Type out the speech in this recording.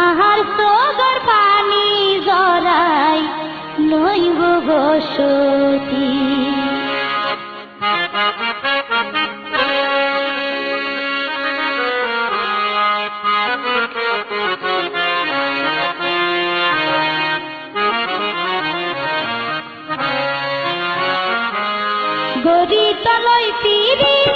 আহার সগর পানি জরাই লইব বসতি। গরি তলই পিড়ি